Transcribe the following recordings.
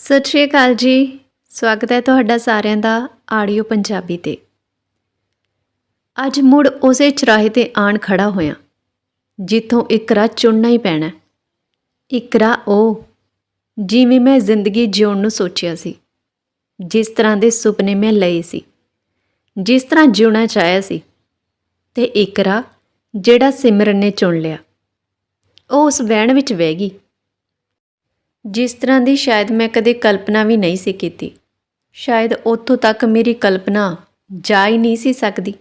ਸਤਿ ਸ਼੍ਰੀ ਅਕਾਲ ਜੀ। ਸਵਾਗਤ ਹੈ ਤੁਹਾਡਾ ਸਾਰਿਆਂ ਦਾ ਆਡੀਓ ਪੰਜਾਬੀ ਤੇ। ਅੱਜ ਮੁੜ ਉਸੇ ਚਰਾਹੇ ਤੇ ਆਣ ਖੜਾ ਹੋਇਆ, ਜਿੱਥੋਂ ਇੱਕ ਰਾਹ ਚੁਣਨਾ ਹੀ ਪੈਣਾ ਇੱਕ ਰਾਹ ਉਹ, ਜਿਵੇਂ ਮੈਂ ਜ਼ਿੰਦਗੀ ਜਿਉਣ ਨੂੰ ਸੋਚਿਆ ਸੀ। ਜਿਸ ਤਰ੍ਹਾਂ ਦੇ ਸੁਪਨੇ ਮੈਂ ਲਏ ਸੀ। ਜਿਸ ਤਰ੍ਹਾਂ ਜਿਉਣਾ ਚਾਹਿਆ ਸੀ। ਤੇ ਇੱਕ ਰਾਹ ਜਿਹੜਾ ਸਿਮਰਨ ਨੇ ਚੁਣ ਲਿਆ। ਉਹ ਉਸ ਵਹਿਣ ਵਿੱਚ ਵਹਿ ਗਈ। ਜਿਸ ਤਰ੍ਹਾਂ ਦੀ ਸ਼ਾਇਦ ਮੈਂ ਕਦੇ ਕਲਪਨਾ ਵੀ ਨਹੀਂ ਸੀ ਕੀਤੀ। ਸ਼ਾਇਦ ਉੱਥੋਂ ਤੱਕ ਮੇਰੀ ਕਲਪਨਾ ਜਾ ਹੀ ਨਹੀਂ ਸੀ ਸਕਦੀ।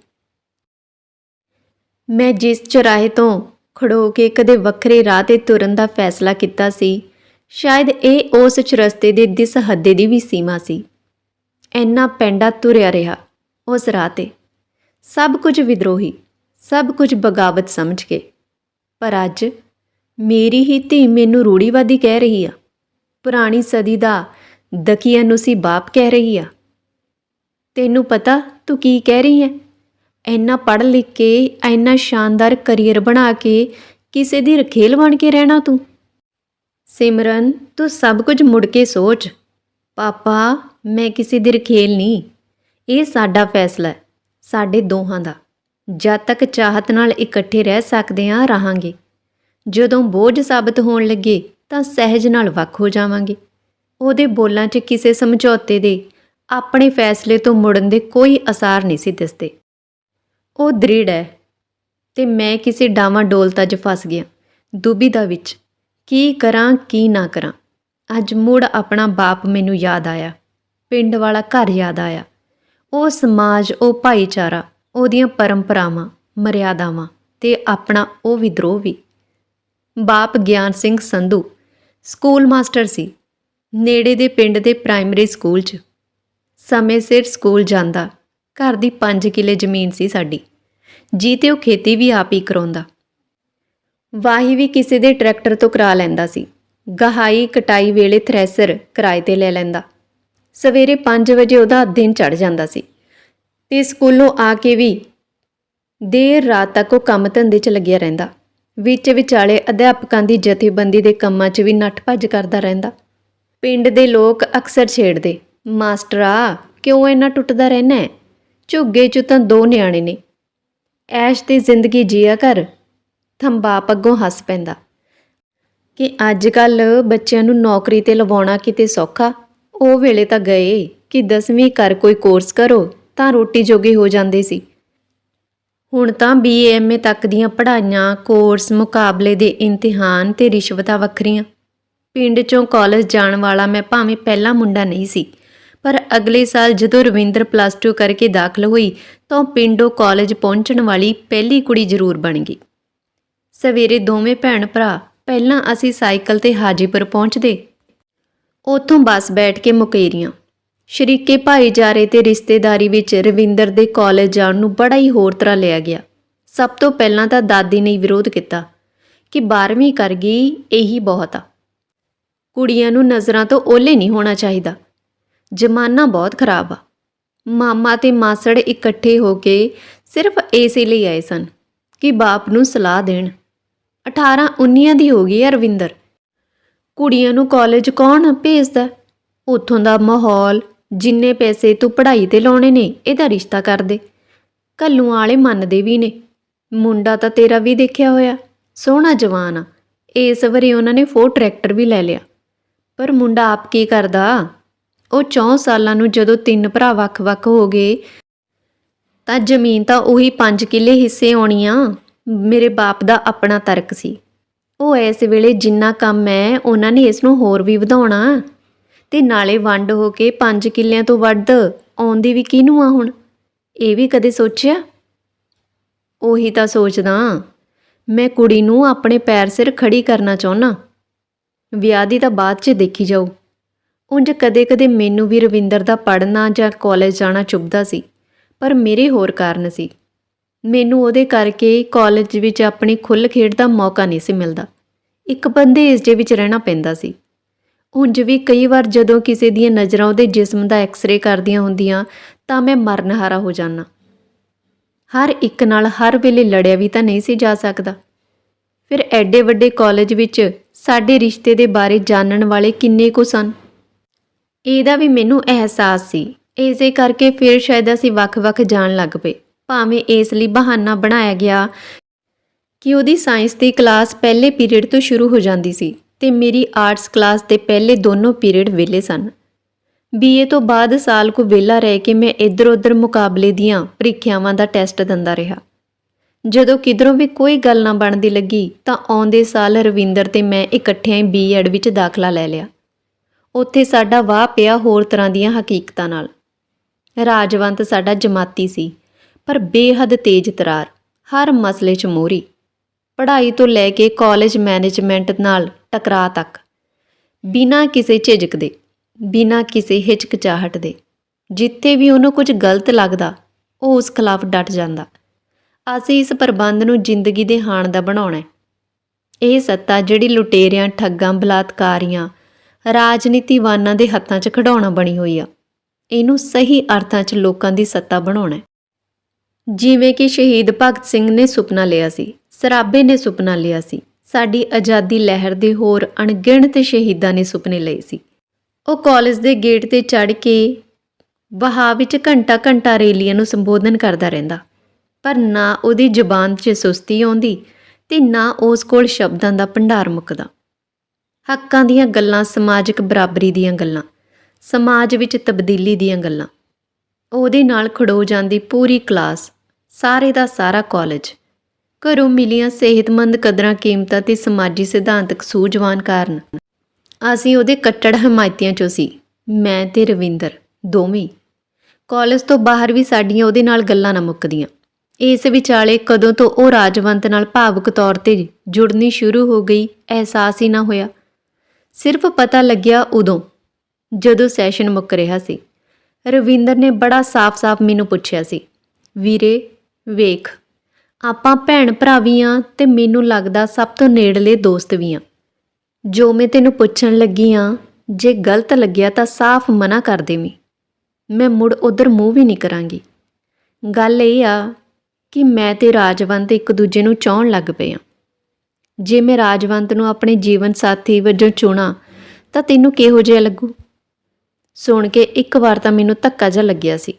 ਮੈਂ ਜਿਸ ਚੁਰਾਹੇ ਤੋਂ ਖੜੋ ਕੇ ਕਦੇ ਵੱਖਰੇ ਰਾਹ ਤੇ ਤੁਰਨ ਦਾ ਫੈਸਲਾ ਕੀਤਾ ਸੀ, ਸ਼ਾਇਦ ਇਹ ਉਸ ਚਰਸਤੇ ਦੇ ਦਿਸ ਹੱਦੇ ਦੀ ਵੀ ਸੀਮਾ ਸੀ। ਇੰਨਾ ਪੈਂਡਾ ਤੁਰਿਆ ਰਿਹਾ ਉਸ ਰਾਹ ਤੇ। ਸਭ ਕੁਝ ਵਿਦਰੋਹੀ, ਸਭ ਕੁਝ ਬਗਾਵਤ ਸਮਝ ਕੇ। ਪਰ ਅੱਜ ਮੇਰੀ ਹੀ ਧੀ ਮੈਨੂੰ ਰੂੜੀਵਾਦੀ ਕਹਿ ਰਹੀ ਆ। ਪੁਰਾਣੀ ਸਦੀ ਦਾ ਦਕੀਆ ਨੂੰ ਸੀ ਬਾਪ ਕਹਿ ਰਹੀ ਆ। ਤੈਨੂੰ ਪਤਾ ਤੂੰ ਕੀ ਕਹਿ ਰਹੀ ਹੈ ਇੰਨਾ ਪੜ੍ਹ ਲਿਖ ਕੇ, ਇੰਨਾ ਸ਼ਾਨਦਾਰ ਕਰੀਅਰ ਬਣਾ ਕੇ ਕਿਸੇ ਦੀ ਰਖੇਲ ਬਣ ਕੇ ਰਹਿਣਾ ਤੂੰ। ਸਿਮਰਨ, ਤੂੰ ਸਭ ਕੁਝ ਮੁੜ ਕੇ ਸੋਚ। ਪਾਪਾ, ਮੈਂ ਕਿਸੇ ਦੀ ਰਖੇਲ ਨਹੀਂ। ਇਹ ਸਾਡਾ ਫੈਸਲਾ ਹੈ, ਸਾਡੇ ਦੋਹਾਂ ਦਾ। ਜਦ ਤੱਕ ਚਾਹਤ ਨਾਲ ਇਕੱਠੇ ਰਹਿ ਸਕਦੇ ਹਾਂ ਰਹਾਂਗੇ। ਜਦੋਂ ਬੋਝ ਸਾਬਤ ਹੋਣ ਲੱਗੇ ਤਾਂ ਸਹਿਜ ਨਾਲ ਵੱਖ ਹੋ ਜਾਵਾਂਗੇ। ਉਹਦੇ ਬੋਲਾਂ 'ਚ ਕਿਸੇ ਸਮਝੌਤੇ ਦੇ ਆਪਣੇ ਫੈਸਲੇ ਤੋਂ ਮੁੜਨ ਦੇ ਕੋਈ ਅਸਾਰ ਨਹੀਂ ਸੀ ਦਿਸਦੇ। ਉਹ ਦ੍ਰਿੜ ਹੈ ਤੇ ਮੈਂ ਕਿਸੇ ਡਾਵਾਂ ਡੋਲਤਾ 'ਚ ਫਸ ਗਿਆ। ਦੁਬਿਧਾ ਵਿੱਚ, ਕੀ ਕਰਾਂ, ਕੀ ਨਾ ਕਰਾਂ। ਅੱਜ ਮੁੜ ਆਪਣਾ ਬਾਪ ਮੈਨੂੰ ਯਾਦ ਆਇਆ। ਪਿੰਡ ਵਾਲਾ ਘਰ ਯਾਦ ਆਇਆ। ਉਹ ਸਮਾਜ, ਉਹ ਭਾਈਚਾਰਾ, ਉਹਦੀਆਂ ਪਰੰਪਰਾਵਾਂ, ਮਰਿਆਦਾਵਾਂ ਤੇ ਆਪਣਾ ਉਹ ਵਿਦਰੋਹ ਵੀ। ਬਾਪ ਗਿਆਨ ਸਿੰਘ ਸੰਧੂ ਸਕੂਲ ਮਾਸਟਰ ਸੀ। ਨੇੜੇ ਦੇ ਪਿੰਡ ਦੇ ਪ੍ਰਾਇਮਰੀ ਸਕੂਲ 'ਚ। ਸਮੇਂ ਸਿਰ ਸਕੂਲ ਜਾਂਦਾ। ਘਰ ਦੀ 5 ਕਿੱਲੇ ਜ਼ਮੀਨ ਸੀ ਸਾਡੀ। ਜੀ ਤੇ ਉਹ ਖੇਤੀ ਵੀ ਆਪ ਹੀ ਕਰਾਉਂਦਾ। ਵਾਹੀ ਵੀ ਕਿਸੇ ਦੇ ਟਰੈਕਟਰ ਤੋਂ ਕਰਾ ਲੈਂਦਾ ਸੀ। ਗਹਾਈ ਕਟਾਈ ਵੇਲੇ ਥ੍ਰੈਸ਼ਰ ਕਿਰਾਏ ਤੇ ਲੈ ਲੈਂਦਾ। ਸਵੇਰੇ 5 ਵਜੇ ਉਹਦਾ ਦਿਨ ਚੜ ਜਾਂਦਾ ਸੀ। ਤੇ ਸਕੂਲੋਂ ਆ ਕੇ ਵੀ ਦੇਰ ਰਾਤ ਤੱਕ ਉਹ ਕੰਮ ਧੰਦੇ 'ਚ ਲੱਗਿਆ ਰਹਿੰਦਾ। ਵਿੱਚ ਵਿਚਾਲੇ ਅਧਿਆਪਕਾਂ ਦੀ ਜਥੇਬੰਦੀ ਦੇ ਕੰਮਾਂ 'ਚ ਵੀ ਨੱਠ ਭੱਜ ਕਰਦਾ ਰਹਿੰਦਾ। ਪਿੰਡ ਦੇ ਲੋਕ ਅਕਸਰ ਛੇੜਦੇ, ਮਾਸਟਰਾ ਕਿਉਂ ਇੰਨਾ ਟੁੱਟਦਾ ਰਹਿਣਾ ਝੁੱਗੇ 'ਚ ਤਾਂ ਦੋ ਨਿਆਣੇ ਨੇ। ਐਸ਼ ਦੀ ਜ਼ਿੰਦਗੀ ਜੀਆ ਕਰ। ਥੰਬਾਪ ਅੱਗੋਂ ਹੱਸ ਪੈਂਦਾ। ਕਿ ਅੱਜ ਕੱਲ ਬੱਚਿਆਂ ਨੂੰ ਨੌਕਰੀ ਤੇ ਲਵਾਉਣਾ ਕਿਤੇ ਸੌਖਾ? ਉਹ ਵੇਲੇ ਤਾਂ ਗਏ, ਕਿ 10ਵੀਂ ਕਰ ਕੋਈ ਕੋਰਸ ਕਰੋ, ਤਾਂ ਰੋਟੀ ਜੋਗੇ ਹੋ ਜਾਂਦੇ ਸੀ। ਹੁਣ ਤਾਂ ਬੀਏਐਮਏ ਤੱਕ ਦੀਆਂ ਪੜ੍ਹਾਈਆਂ ਕੋਰਸ ਮੁਕਾਬਲੇ ਦੇ ਇਮਤਿਹਾਨ ਤੇ ਰਿਸ਼ਵਤਾਂ ਵੱਖਰੀਆਂ। ਪਿੰਡ ਚੋਂ ਕਾਲਜ ਜਾਣ ਵਾਲਾ ਮੈਂ ਭਾਵੇਂ ਪਹਿਲਾ ਮੁੰਡਾ ਨਹੀਂ ਸੀ, ਪਰ ਅਗਲੇ ਸਾਲ ਜਦੋਂ ਰਵਿੰਦਰ ਪਲੱਸ 2 ਕਰਕੇ ਦਾਖਲ ਹੋਈ, ਤਾਂ ਉਹ ਪਿੰਡੋਂ ਕਾਲਜ ਪਹੁੰਚਣ ਵਾਲੀ ਪਹਿਲੀ ਕੁੜੀ ਜ਼ਰੂਰ ਬਣ ਗਈ। ਸਵੇਰੇ ਦੋਵੇਂ ਭੈਣ ਭਰਾ, ਪਹਿਲਾਂ ਅਸੀਂ ਸਾਈਕਲ ਤੇ ਹਾਜੀਪੁਰ ਪਹੁੰਚਦੇ। ਉੱਥੋਂ ਬੱਸ ਬੈਠ ਕੇ ਮੁਕੇਰੀਆਂ। ਸ਼ਰੀਕੇ ਭਾਈਚਾਰੇ ਤੇ ਰਿਸ਼ਤੇਦਾਰੀ ਵਿੱਚ ਰਵਿੰਦਰ ਦੇ ਕਾਲਜ ਜਾਣ ਨੂੰ ਬੜਾ ਹੀ ਹੋਰ ਤਰ੍ਹਾਂ ਲਿਆ ਗਿਆ। ਸਭ ਤੋਂ ਪਹਿਲਾਂ ਤਾਂ ਦਾਦੀ ਨੇ ਵਿਰੋਧ ਕੀਤਾ ਕਿ 12ਵੀਂ ਕਰ ਗਈ, ਇਹੀ ਬਹੁਤ ਆ। ਕੁੜੀਆਂ ਨੂੰ ਨਜ਼ਰਾਂ ਤੋਂ ਓਲੇ ਨਹੀਂ ਹੋਣਾ ਚਾਹੀਦਾ। ਜ਼ਮਾਨਾ ਬਹੁਤ ਖਰਾਬ ਆ। ਮਾਮਾ ਤੇ ਮਾਸੜ ਇਕੱਠੇ ਹੋ ਕੇ ਸਿਰਫ ਇਸੇ ਲਈ ਆਏ ਸਨ ਕਿ ਬਾਪ ਨੂੰ ਸਲਾਹ ਦੇਣ। 18 19 ਦੀ ਹੋ ਗਈ ਹੈ ਰਵਿੰਦਰ। ਕੁੜੀਆਂ ਨੂੰ ਕਾਲਜ ਕੌਣ ਭੇਜਦਾ? ਉੱਥੋਂ ਦਾ ਮਾਹੌਲ ਜਿੰਨੇ ਪੈਸੇ ਤੂੰ ਪੜ੍ਹਾਈ ਤੇ ਲਾਉਣੇ ਨੇ, ਇਹਦਾ ਰਿਸ਼ਤਾ ਕਰ ਦੇ। ਕੱਲੂਆਂ ਵਾਲੇ ਮੰਨਦੇ ਵੀ ਨੇ। ਮੁੰਡਾ ਤਾਂ ਤੇਰਾ ਵੀ ਦੇਖਿਆ ਹੋਇਆ। ਸੋਹਣਾ ਜਵਾਨ ਆ। ਇਸ ਵਾਰੀ ਉਹਨਾਂ ਨੇ ਫੋਰ ਟਰੈਕਟਰ ਵੀ ਲੈ ਲਿਆ। ਪਰ ਮੁੰਡਾ ਆਪ ਕੀ ਕਰਦਾ? ਉਹ 4 ਸਾਲਾਂ ਨੂੰ ਜਦੋਂ ਤਿੰਨ ਭਰਾ ਵੱਖ-ਵੱਖ ਹੋ ਗਏ, ਤਾਂ ਜ਼ਮੀਨ ਤਾਂ ਉਹੀ 5 ਕਿੱਲੇ ਹਿੱਸੇ ਆਉਣੀਆਂ। ਮੇਰੇ ਬਾਪ ਦਾ ਆਪਣਾ ਤਰਕ ਸੀ। ਉਹ ਇਸ ਵੇਲੇ ਜਿੰਨਾ ਕੰਮ ਹੈ, ਉਹਨਾਂ ਨੇ ਇਸ ਨੂੰ ਹੋਰ ਵੀ ਵਧਾਉਣਾ। ਤੇ ਨਾਲੇ ਵੰਡ ਹੋ ਕੇ ਪੰਜ ਕਿੱਲਿਆਂ ਤੋਂ ਵੱਧ, ਆਉਂਦੀ ਵੀ ਕਿਹਨੂੰ ਆ ਹੁਣ? ਇਹ ਵੀ ਕਦੇ ਸੋਚਿਆ? ਉਹੀ ਤਾਂ ਸੋਚਦਾ ਮੈਂ ਕੁੜੀ ਨੂੰ ਆਪਣੇ ਪੈਰ ਸਿਰ ਖੜੀ ਕਰਨਾ ਚਾਹੁੰਨਾ। ਵਿਆਹ ਦੀ ਤਾਂ ਬਾਅਦ 'ਚ ਦੇਖੀ ਜਾਊ। ਉਂਝ ਕਦੇ-ਕਦੇ ਮੈਨੂੰ ਵੀ ਰਵਿੰਦਰ ਦਾ ਪੜ੍ਹਨਾ ਜਾਂ ਕਾਲਜ ਜਾਣਾ ਚੁੱਭਦਾ ਸੀ, ਪਰ ਮੇਰੇ ਹੋਰ ਕਾਰਨ ਸੀ। ਮੈਨੂੰ ਉਹਦੇ ਕਰਕੇ ਕਾਲਜ ਵਿੱਚ ਆਪਣੀ ਖੁੱਲ੍ਹ ਖੇਡ ਦਾ ਮੌਕਾ ਨਹੀਂ ਸੀ ਮਿਲਦਾ। ਇੱਕ ਬੰਦੇ ਇਸ ਦੇ ਵਿੱਚ ਰਹਿਣਾ ਪੈਂਦਾ ਸੀ। ਉਂਝ ਵੀ ਕਈ ਵਾਰ ਜਦੋਂ ਕਿਸੇ ਦੀਆਂ ਨਜ਼ਰਾਂ ਉਹਦੇ ਜਿਸਮ ਦਾ ਐਕਸ-ਰੇ ਕਰਦੀਆਂ ਹੁੰਦੀਆਂ, ਤਾਂ ਮੈਂ ਮਰਨਹਾਰਾ ਹੋ ਜਾਣਾ ਹਰ ਇੱਕ ਨਾਲ ਹਰ ਵੇਲੇ ਲੜਿਆ ਵੀ ਤਾਂ ਨਹੀਂ ਸੀ ਜਾ ਸਕਦਾ। ਫਿਰ ਐਡੇ ਵੱਡੇ ਕਾਲਜ ਵਿੱਚ ਸਾਡੇ ਰਿਸ਼ਤੇ ਦੇ ਬਾਰੇ ਜਾਣਨ ਵਾਲੇ ਕਿੰਨੇ ਕੁ ਸਨ? ਇਹਦਾ ਵੀ ਮੈਨੂੰ ਅਹਿਸਾਸ ਸੀ। ਇਸੇ ਕਰਕੇ ਫਿਰ ਸ਼ਾਇਦ ਅਸੀਂ ਵੱਖ-ਵੱਖ ਜਾਣ ਲੱਗ ਪਏ। ਭਾਵੇਂ ਇਸ ਲਈ ਬਹਾਨਾ ਬਣਾਇਆ ਗਿਆ ਕਿ ਉਹਦੀ ਸਾਇੰਸ ਦੀ ਕਲਾਸ ਪਹਿਲੇ ਪੀਰੀਅਡ ਤੋਂ ਸ਼ੁਰੂ ਹੋ ਜਾਂਦੀ ਸੀ। ਤੇ ਮੇਰੀ ਆਰਟਸ ਕਲਾਸ ਦੇ ਪਹਿਲੇ ਦੋਨੋਂ ਪੀਰੀਅਡ ਵਿਹਲੇ ਸਨ। ਬੀਏ ਤੋਂ ਬਾਅਦ ਸਾਲ ਕੁ ਵਿਹਲਾ ਰਹਿ ਕੇ ਮੈਂ ਇੱਧਰ-ਉੱਧਰ ਮੁਕਾਬਲੇ ਦੀਆਂ ਪ੍ਰੀਖਿਆਵਾਂ ਦਾ ਟੈਸਟ ਦਿੰਦਾ ਰਿਹਾ। ਜਦੋਂ ਕਿਧਰੋਂ ਵੀ ਕੋਈ ਗੱਲ ਨਾ ਬਣਦੀ ਲੱਗੀ ਤਾਂ ਆਉਂਦੇ ਸਾਲ ਰਵਿੰਦਰ ਤੇ ਮੈਂ ਇਕੱਠਿਆਂ ਹੀ ਬੀਐਡ ਵਿੱਚ ਦਾਖਲਾ ਲੈ ਲਿਆ। ਉੱਥੇ ਸਾਡਾ ਵਾਹ ਪਿਆ ਹੋਰ ਤਰ੍ਹਾਂ ਦੀਆਂ ਹਕੀਕਤਾਂ ਨਾਲ। ਰਾਜਵੰਤ ਸਾਡਾ ਜਮਾਤੀ ਸੀ, ਪਰ ਬੇਹੱਦ ਤੇਜ਼ ਤਰਾਰ, ਹਰ ਮਸਲੇ 'ਚ ਮੋਹਰੀ। ਪੜ੍ਹਾਈ ਤੋਂ ਲੈ ਕੇ ਕਾਲਜ ਮੈਨੇਜਮੈਂਟ ਨਾਲ ਟਕਰਾ ਤੱਕ। ਬਿਨਾਂ ਕਿਸੇ ਝਿਜਕ ਦੇ, ਬਿਨਾਂ ਕਿਸੇ ਹਿਚਕਚਾਹਟ ਦੇ। ਜਿੱਥੇ ਵੀ ਉਹਨੂੰ ਕੁਝ ਗਲਤ ਲੱਗਦਾ, ਉਹ ਉਸ ਖਿਲਾਫ ਡਟ ਜਾਂਦਾ। ਅਸੀਂ ਇਸ ਪ੍ਰਬੰਧ ਨੂੰ ਜ਼ਿੰਦਗੀ ਦੇ ਹਾਣ ਦਾ ਬਣਾਉਣਾ ਇਹ ਸੱਤਾ ਜਿਹੜੀ ਲੁਟੇਰਿਆਂ, ਠੱਗਾਂ, ਬਲਾਤਕਾਰੀਆਂ, ਰਾਜਨੀਤੀਵਾਨਾਂ ਦੇ ਹੱਥਾਂ 'ਚ ਖਿਡੌਣਾ ਬਣੀ ਹੋਈ ਆ। ਇਹਨੂੰ ਸਹੀ ਅਰਥਾਂ 'ਚ ਲੋਕਾਂ ਦੀ ਸੱਤਾ ਬਣਾਉਣਾ ਜਿਵੇਂ ਕਿ ਸ਼ਹੀਦ ਭਗਤ ਸਿੰਘ ਨੇ ਸੁਪਨਾ ਲਿਆ ਸੀ, ਸਰਾਬੇ ਨੇ ਸੁਪਨਾ ਲਿਆ ਸੀ। ਸਾਡੀ ਆਜ਼ਾਦੀ ਲਹਿਰ ਦੇ ਹੋਰ ਅਣਗਿਣਤ ਸ਼ਹੀਦਾਂ ਨੇ ਸੁਪਨੇ ਲਏ ਸੀ। ਉਹ ਕਾਲਜ ਦੇ ਗੇਟ ਤੇ ਚੜ੍ਹ ਕੇ ਵਹਾ ਵਿੱਚ ਘੰਟਾ ਘੰਟਾ ਰੈਲੀਆਂ ਨੂੰ ਸੰਬੋਧਨ ਕਰਦਾ ਰਹਿੰਦਾ। ਪਰ ਨਾ ਉਹਦੀ ਜ਼ੁਬਾਨ 'ਚ ਸੁਸਤੀ ਆਉਂਦੀ ਤੇ ਨਾ ਉਸ ਕੋਲ ਸ਼ਬਦਾਂ ਦਾ ਭੰਡਾਰ ਮੁੱਕਦਾ। ਹੱਕਾਂ ਦੀਆਂ ਗੱਲਾਂ, ਸਮਾਜਿਕ ਬਰਾਬਰੀ ਦੀਆਂ ਗੱਲਾਂ, ਸਮਾਜ ਵਿੱਚ ਤਬਦੀਲੀ ਦੀਆਂ ਗੱਲਾਂ, ਉਹਦੇ ਨਾਲ ਖੜੋ ਜਾਂਦੀ ਪੂਰੀ ਕਲਾਸ, ਸਾਰੇ ਦਾ ਸਾਰਾ ਕਾਲਜ। ਘਰੋਂ ਮਿਲੀਆਂ ਸਿਹਤਮੰਦ ਕਦਰਾਂ ਕੀਮਤਾਂ ਤੇ ਸਮਾਜੀ ਸਿਧਾਂਤਕ ਸੂਝਵਾਨ ਕਾਰਨ। ਅਸੀਂ ਉਹਦੇ ਕੱਟੜ ਹਮਾਇਤੀਆਂ ਚੋਂ ਸੀ। ਮੈਂ ਤੇ ਰਵਿੰਦਰ, ਦੋਵੇਂ। ਕਾਲਜ ਤੋਂ ਬਾਹਰ ਵੀ ਸਾਡੀਆਂ ਉਹਦੇ ਨਾਲ ਗੱਲਾਂ ਨਾ ਮੁੱਕਦੀਆਂ। ਇਸ ਵਿਚਾਲੇ ਕਦੋਂ ਤੋਂ ਉਹ ਰਾਜਵੰਤ ਨਾਲ ਭਾਵੁਕ ਤੌਰ ਤੇ ਜੁੜਨੀ ਸ਼ੁਰੂ ਹੋ ਗਈ, ਅਹਿਸਾਸ ਹੀ ਨਾ ਹੋਇਆ। ਸਿਰਫ ਪਤਾ ਲੱਗਿਆ ਉਦੋਂ, ਜਦੋਂ ਸੈਸ਼ਨ ਮੁੱਕ ਰਿਹਾ ਸੀ। ਰਵਿੰਦਰ ਨੇ ਬੜਾ ਸਾਫ਼-ਸਾਫ਼ ਮੈਨੂੰ ਪੁੱਛਿਆ ਸੀ, ਵੀਰੇ, ਵੇਖ ਆਪਾਂ ਭੈਣ ਭਰਾ ਵੀ ਆਂ ਤੇ ਮੈਨੂੰ ਲੱਗਦਾ ਸਭ ਤੋਂ ਨੇੜਲੇ ਦੋਸਤ ਵੀ ਆਂ। ਜੋ ਮੈਂ ਤੈਨੂੰ ਪੁੱਛਣ ਲੱਗੀ ਆਂ, ਜੇ ਗਲਤ ਲੱਗਿਆ ਤਾਂ ਸਾਫ਼ ਮਨਾ ਕਰ ਦੇਵੀਂ। ਮੈਂ ਮੁੜ ਉਧਰ ਮੂੰਹ ਵੀ ਨਹੀਂ ਕਰਾਂਗੀ। ਗੱਲ ਇਹ ਆ ਕਿ ਮੈਂ ਤੇ ਰਾਜਵੰਤ ਇੱਕ ਦੂਜੇ ਨੂੰ ਚਾਹਣ ਲੱਗ ਪਏ ਆਂ। ਜੇ ਮੈਂ ਰਾਜਵੰਤ ਨੂੰ ਆਪਣੇ ਜੀਵਨ ਸਾਥੀ ਵਜੋਂ ਚੁਣਾ, ਤਾਂ ਤੈਨੂੰ ਕਿਹੋ ਜਿਹਾ ਲੱਗੂ? ਸੁਣ ਕੇ ਇੱਕ ਵਾਰ ਤਾਂ ਮੈਨੂੰ ਧੱਕਾ ਜਿਹਾ ਲੱਗਿਆ ਸੀ।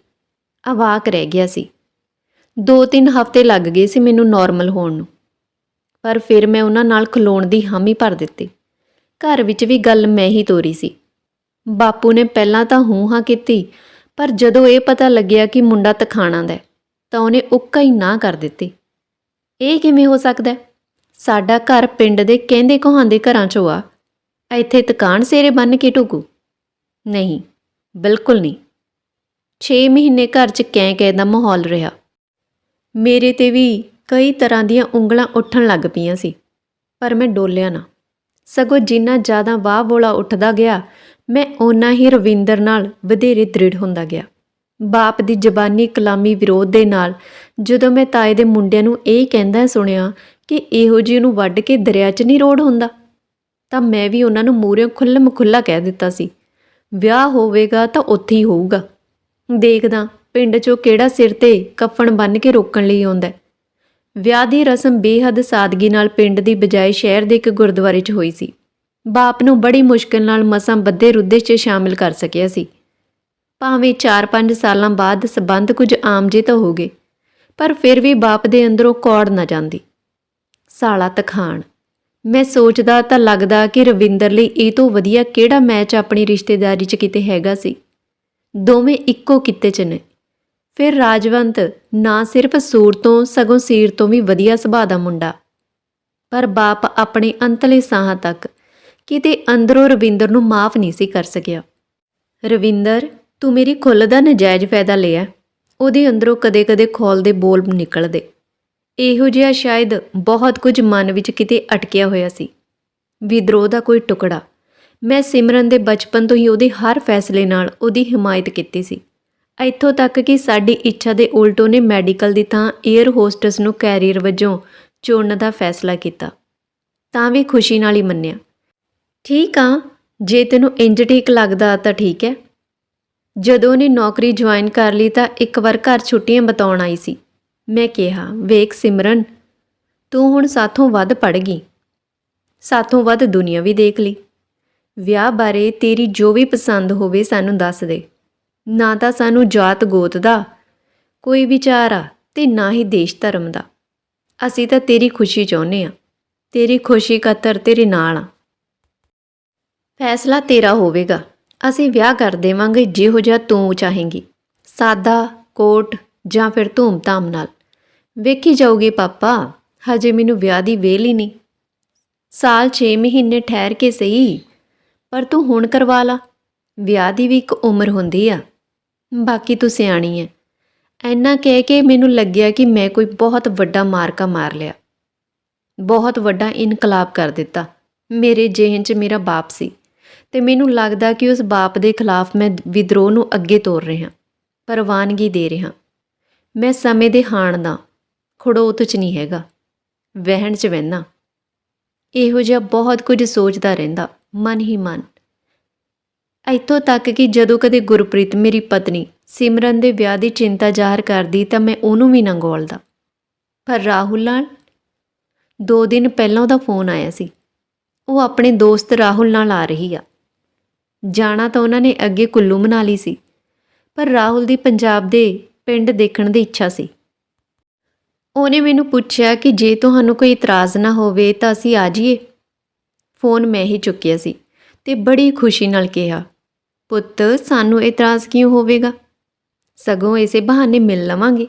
ਅਵਾਕ ਰਹਿ ਗਿਆ ਸੀ। ਦੋ ਤਿੰਨ ਹਫ਼ਤੇ ਲੱਗ ਗਏ ਸੀ ਮੈਨੂੰ ਨਾਰਮਲ ਹੋਣ ਨੂੰ। ਪਰ ਫਿਰ ਮੈਂ ਉਹਨਾਂ ਨਾਲ ਖਲੋਣ ਦੀ ਹਾਮੀ ਭਰ ਦਿੱਤੀ। ਘਰ ਵਿੱਚ ਵੀ ਗੱਲ ਮੈਂ ਹੀ ਤੋਰੀ ਸੀ। ਬਾਪੂ ਨੇ ਪਹਿਲਾਂ ਤਾਂ ਹੂੰ ਹਾਂ ਕੀਤੀ, ਪਰ ਜਦੋਂ ਇਹ ਪਤਾ ਲੱਗਿਆ ਕਿ ਮੁੰਡਾ ਤਖਾਣਾ ਦਾ ਤਾਂ ਉਹਨੇ ਉੱਕਾ ਹੀ ਨਾ ਕਰ ਦਿੱਤੀ। ਇਹ ਕਿਵੇਂ ਹੋ ਸਕਦਾ ਸਾਡਾ ਘਰ ਪਿੰਡ ਦੇ ਕਹਿੰਦੇ ਕਹਾਂਦੇ ਘਰਾਂ ਚੋਂ ਆ। ਇੱਥੇ ਤਕਾਨ ਸੇਰੇ ਬੰਨ ਕੇ ਢੁਕੂ। ਨਹੀਂ, ਬਿਲਕੁਲ ਨਹੀਂ। 6 ਮਹੀਨੇ ਘਰ 'ਚ ਕੈਂ ਕੈਂ ਦਾ ਮਾਹੌਲ ਰਿਹਾ। ਮੇਰੇ ਤੇ ਵੀ ਕਈ ਤਰ੍ਹਾਂ ਦੀਆਂ ਉਂਗਲਾਂ ਉੱਠਣ ਲੱਗ ਪਈਆਂ ਸੀ, ਪਰ ਮੈਂ ਡੋਲਿਆ ਨਾ। ਸਗੋਂ ਜਿੰਨਾ ਜ਼ਿਆਦਾ ਵਾਹ ਬੋਲਾ ਉੱਠਦਾ ਗਿਆ, ਮੈਂ ਓਨਾ ਹੀ ਰਵਿੰਦਰ ਨਾਲ ਵਧੇਰੇ ਦ੍ਰਿੜ ਹੁੰਦਾ ਗਿਆ। ਬਾਪ ਦੀ ਜ਼ਬਾਨੀ ਕਲਾਮੀ ਵਿਰੋਧ ਦੇ ਨਾਲ ਜਦੋਂ ਮੈਂ ਤਾਏ ਦੇ ਮੁੰਡਿਆਂ ਨੂੰ ਇਹ ਕਹਿੰਦਾ ਸੁਣਿਆ ਕਿ ਇਹੋ ਜਿਹੀ ਨੂੰ ਵੱਢ ਕੇ ਦਰਿਆ 'ਚ ਨਹੀਂ ਰੋੜ ਹੁੰਦਾ, ਤਾਂ ਮੈਂ ਵੀ ਉਹਨਾਂ ਨੂੰ ਮੂਹਰਿਓਂ ਖੁੱਲ੍ਹਮ ਖੁੱਲਾ ਕਹਿ ਦਿੱਤਾ ਸੀ, ਵਿਆਹ ਹੋਵੇਗਾ ਤਾਂ ਉੱਥੇ ਹੀ ਹੋਊਗਾ। ਦੇਖਦਾ ਪਿੰਡ 'ਚੋਂ ਕਿਹੜਾ ਸਿਰ ਤੇ ਕਫਨ ਬੰਨ੍ਹ ਕੇ ਰੋਕਣ ਲਈ ਆਉਂਦਾ ਵਿਆਹ ਦੀ ਰਸਮ ਬੇਹੱਦ ਸਾਦਗੀ ਨਾਲ ਪਿੰਡ ਦੀ ਬਜਾਏ ਸ਼ਹਿਰ ਦੇ ਇੱਕ ਗੁਰਦੁਆਰੇ 'ਚ ਹੋਈ ਸੀ। ਬਾਪ ਨੂੰ ਬੜੀ ਮੁਸ਼ਕਲ ਨਾਲ ਮਸਾਂ ਬੱਦੇ ਰੁੱਦੇ 'ਚ ਸ਼ਾਮਿਲ ਕਰ ਸਕਿਆ ਸੀ। ਭਾਵੇਂ 4-5 ਸਾਲਾਂ ਬਾਅਦ ਸਬੰਧ ਕੁਝ ਆਮ ਜੇ ਤਾਂ ਹੋ ਗਏ, ਪਰ ਫਿਰ ਵੀ ਬਾਪ ਦੇ ਅੰਦਰੋਂ ਕੌੜ ਨਾ ਜਾਂਦੀ। ਸਾਲਾ ਤਖਾਣ, ਮੈਂ ਸੋਚਦਾ ਤਾਂ ਲੱਗਦਾ ਕਿ ਰਵਿੰਦਰ ਲਈ ਇਹ ਤੋਂ ਵਧੀਆ ਕਿਹੜਾ ਮੈਚ ਆਪਣੀ ਰਿਸ਼ਤੇਦਾਰੀ 'ਚ ਕਿਤੇ ਹੈਗਾ ਸੀ? ਦੋਵੇਂ ਇੱਕੋ ਕਿੱਤੇ 'ਚ ਨੇ। ਫਿਰ ਰਾਜਵੰਤ ਨਾ ਸਿਰਫ ਸੂਰ ਤੋਂ, ਸਗੋਂ ਸੀਰ ਤੋਂ ਵੀ ਵਧੀਆ ਸੁਭਾਅ ਦਾ ਮੁੰਡਾ। ਪਰ ਬਾਪ ਆਪਣੇ ਅੰਤਲੇ ਸਾਹਾਂ ਤੱਕ ਕਿਤੇ ਅੰਦਰੋਂ ਰਵਿੰਦਰ ਨੂੰ ਮਾਫ ਨਹੀਂ ਸੀ ਕਰ ਸਕਿਆ। ਰਵਿੰਦਰ, ਤੂੰ ਮੇਰੀ ਖੁੱਲ੍ਹ ਦਾ ਨਜਾਇਜ਼ ਫਾਇਦਾ ਲਿਆ। ਉਹਦੇ ਅੰਦਰੋਂ ਕਦੇ-ਕਦੇ ਖੋਲ ਦੇ ਬੋਲ ਨਿਕਲਦੇ ਇਹੋ ਜਿਹਾ ਸ਼ਾਇਦ ਬਹੁਤ ਕੁਝ ਮਨ ਵਿੱਚ ਕਿਤੇ ਅਟਕਿਆ ਹੋਇਆ ਸੀ। ਵਿਦਰੋਹ ਦਾ ਕੋਈ ਟੁਕੜਾ। ਮੈਂ ਸਿਮਰਨ ਦੇ ਬਚਪਨ ਤੋਂ ਹੀ ਉਹਦੇ ਹਰ ਫੈਸਲੇ ਨਾਲ ਉਹਦੀ ਹਮਾਇਤ ਕੀਤੀ ਸੀ। ਇੱਥੋਂ ਤੱਕ ਕਿ ਸਾਡੀ ਇੱਛਾ ਦੇ ਉਲਟ ਉਹਨੇ ਮੈਡੀਕਲ ਦੀ ਥਾਂ 에ਅਰ ਹੋਸਟਸ ਨੂੰ ਕੈਰੀਅਰ ਵਜੋਂ ਚੁਣਨ ਦਾ ਫੈਸਲਾ ਕੀਤਾ। ਤਾਂ ਵੀ ਖੁਸ਼ੀ ਨਾਲ ਹੀ ਮੰਨਿਆ। ਠੀਕ ਆ, ਜੇ ਤੈਨੂੰ ਇੰਜ ਠੀਕ ਲੱਗਦਾ ਤਾਂ ਠੀਕ ਹੈ। ਜਦੋਂ ਨੇ ਨੌਕਰੀ ਜੁਆਇਨ ਕਰ ਲਈ ਤਾਂ ਇੱਕ ਵਾਰ ਘਰ ਛੁੱਟੀਆਂ ਬਤਾਉਣ ਆਈ ਸੀ। ਮੈਂ ਕਿਹਾ, ਵੇਖ ਸਿਮਰਨ, ਤੂੰ ਹੁਣ ਸਾਥੋਂ ਵੱਧ ਪੜ ਗਈ। ਸਾਥੋਂ ਵੱਧ ਦੁਨੀਆ ਵੀ ਦੇਖ ਲਈ। ਵਿਆਹ ਬਾਰੇ ਤੇਰੀ ਜੋ ਵੀ ਪਸੰਦ ਹੋਵੇ ਸਾਨੂੰ ਦੱਸ ਦੇ। ਨਾ ਤਾਂ ਸਾਨੂੰ ਜਾਤ ਗੋਤ ਦਾ, ਕੋਈ ਵਿਚਾਰ ਆ ਤੇ ਨਾ ਹੀ ਦੇਸ਼ ਧਰਮ ਦਾ। ਅਸੀਂ ਤਾਂ ਤੇਰੀ ਖੁਸ਼ੀ ਚਾਹੁੰਦੇ ਆ, ਤੇਰੀ ਖੁਸ਼ੀ ਖਾਤਰ ਤੇਰੇ ਨਾਲ ਆ। ਫੈਸਲਾ ਤੇਰਾ ਹੋਵੇਗਾ, ਅਸੀਂ ਵਿਆਹ ਕਰ ਦੇਵਾਂਗੇ ਜਿਹੋ ਜਿਹਾ ਤੂੰ ਚਾਹੇਂਗੀ, ਸਾਦਾ, ਕੋਟ ਜਾਂ ਫਿਰ ਧੂਮ-ਧਾਮ ਨਾਲ। ਵੇਖੀ ਜਾਊਗੀ ਪਾਪਾ, ਹਜੇ ਮੈਨੂੰ ਵਿਆਹ ਦੀ ਵੇਲ ਹੀ ਨਹੀਂ। ਸਾਲ 6 ਮਹੀਨੇ ਠਹਿਰ ਕੇ ਸਹੀ, ਪਰ ਤੂੰ ਹੁਣ ਕਰਵਾ ਲਾ। ਵਿਆਹ ਦੀ ਵੀ ਇੱਕ ਉਮਰ ਹੁੰਦੀ ਆ। ਬਾਕੀ ਤੂੰ ਸਿਆਣੀ ਐ। ਐਨਾ ਕਹਿ ਕੇ ਮੈਨੂੰ ਲੱਗਿਆ ਕਿ ਮੈਂ ਕੋਈ ਬਹੁਤ ਵੱਡਾ ਮਾਰਕਾ ਮਾਰ ਲਿਆ। ਬਹੁਤ ਵੱਡਾ ਇਨਕਲਾਬ ਕਰ ਦਿੱਤਾ। ਮੇਰੇ ਜਿਹਨ 'ਚ ਮੇਰਾ ਬਾਪ ਸੀ। ਤੇ ਮੈਨੂੰ ਲੱਗਦਾ ਕਿ ਉਸ ਬਾਪ ਦੇ ਖਿਲਾਫ ਮੈਂ ਵਿਦਰੋਹ ਨੂੰ ਅੱਗੇ ਤੋਰ ਰਿਹਾ। ਪ੍ਰਵਾਨਗੀ ਦੇ ਰਿਹਾ। ਮੈਂ ਸਮੇਂ ਦੇ ਹਾਣ ਦਾ। ਖੜੋਤ 'ਚ ਨਹੀਂ ਹੈਗਾ। ਵਹਿਣ 'ਚ ਵਹਿਨਾ। ਇਹੋ ਜਿਹਾ ਬਹੁਤ ਕੁਝ ਸੋਚਦਾ ਰਹਿੰਦਾ। ਮਨ ਹੀ ਮਨ। ਇੱਥੋਂ ਤੱਕ ਕਿ ਜਦੋਂ ਕਦੇ ਗੁਰਪ੍ਰੀਤ ਮੇਰੀ ਪਤਨੀ ਸਿਮਰਨ ਦੇ ਵਿਆਹ ਦੀ ਚਿੰਤਾ ਜ਼ਾਹਰ ਕਰਦੀ ਤਾਂ ਮੈਂ ਉਹਨੂੰ ਵੀ ਨਾ ਗੋਲਦਾ। ਪਰ ਰਾਹੁਲ ਨਾਲ ਦੋ ਦਿਨ ਪਹਿਲਾਂ ਉਹਦਾ ਫੋਨ ਆਇਆ ਸੀ। ਉਹ ਆਪਣੇ ਦੋਸਤ ਰਾਹੁਲ ਨਾਲ ਆ ਰਹੀ ਆ। ਜਾਣਾ ਤਾਂ ਉਹਨਾਂ ਨੇ ਅੱਗੇ ਕੁੱਲੂ ਮਨਾ ਲਈ ਸੀ, ਪਰ ਰਾਹੁਲ ਦੀ ਪੰਜਾਬ ਦੇ ਪਿੰਡ ਦੇਖਣ ਦੀ ਇੱਛਾ ਸੀ। ਉਹਨੇ ਮੈਨੂੰ ਪੁੱਛਿਆ ਕਿ ਜੇ ਤੁਹਾਨੂੰ ਕੋਈ ਇਤਰਾਜ਼ ਨਾ ਹੋਵੇ ਤਾਂ ਅਸੀਂ ਆ ਜਾਈਏ। ਫੋਨ ਮੈਂ ਹੀ ਚੁੱਕਿਆ ਸੀ। ਤੇ ਬੜੀ ਖੁਸ਼ੀ ਨਾਲ ਕਿਹਾ, ਪੁੱਤ, ਸਾਨੂੰ ਇਤਰਾਜ਼ ਕਿਉਂ ਹੋਵੇਗਾ? ਸਗੋਂ ਇਸੇ ਬਹਾਨੇ ਮਿਲ ਲਵਾਂਗੇ।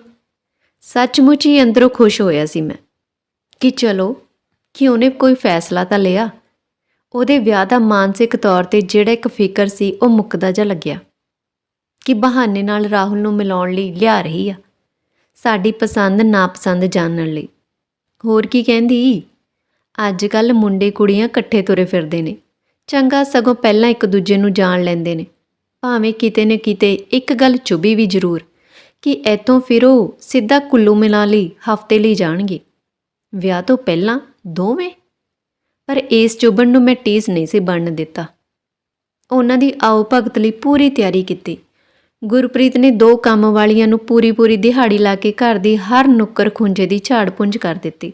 ਸੱਚਮੁੱਚ ਹੀ ਅੰਦਰੋਂ ਖੁਸ਼ ਹੋਇਆ ਸੀ ਮੈਂ ਕਿ ਚਲੋ ਕਿ ਉਹਨੇ ਕੋਈ ਫੈਸਲਾ ਤਾਂ ਲਿਆ। ਉਹਦੇ ਵਿਆਹ ਦਾ ਮਾਨਸਿਕ ਤੌਰ ਤੇ ਜਿਹੜਾ ਇੱਕ ਫਿਕਰ ਸੀ, ਉਹ ਮੁੱਕਦਾ ਜਾ ਲੱਗਿਆ ਕਿ ਬਹਾਨੇ ਨਾਲ ਰਾਹੁਲ ਨੂੰ ਮਿਲਾਉਣ ਲਈ ਲਿਆ ਰਹੀ ਆ, ਸਾਡੀ ਪਸੰਦ ਨਾਪਸੰਦ ਜਾਣਨ ਲਈ। ਹੋਰ ਕੀ ਕਹਿੰਦੀ? ਅੱਜ ਕੱਲ ਮੁੰਡੇ ਕੁੜੀਆਂ ਇਕੱਠੇ ਤੁਰੇ ਫਿਰਦੇ ਨੇ। ਚੰਗਾ ਸਗੋਂ ਪਹਿਲਾਂ ਇੱਕ ਦੂਜੇ ਨੂੰ ਜਾਣ ਲੈਂਦੇ ਨੇ। ਭਾਵੇਂ ਕਿਤੇ ਨੇ ਕਿਤੇ ਇੱਕ ਗੱਲ ਚੁਬੀ ਵੀ ਜ਼ਰੂਰ, ਕਿ ਐਤੋਂ ਫਿਰ ਉਹ ਸਿੱਧਾ ਕੁੱਲੂ ਮਿਲਾ ਲਈ ਹਫ਼ਤੇ ਲਈ ਜਾਣਗੇ। ਵਿਆਹ ਤੋਂ ਪਹਿਲਾਂ ਦੋਵੇਂ? ਪਰ ਇਸ ਚੁਬਣ ਨੂੰ ਮੈਂ ਟੀਸ ਨਹੀਂ ਸੀ ਬਣਨ ਦਿੱਤਾ। ਉਹਨਾਂ ਦੀ ਆਓ ਭਗਤ ਲਈ ਪੂਰੀ ਤਿਆਰੀ ਕੀਤੀ। ਗੁਰਪ੍ਰੀਤ ਨੇ ਦੋ ਕੰਮ ਵਾਲੀਆਂ ਨੂੰ ਪੂਰੀ ਪੂਰੀ ਦਿਹਾੜੀ ਲਾ ਕੇ ਘਰ ਦੀ ਹਰ ਨੁੱਕਰ ਖੁੰਝੇ ਦੀ ਝਾੜ ਪੁੰਝ ਕਰ ਦਿੱਤੀ।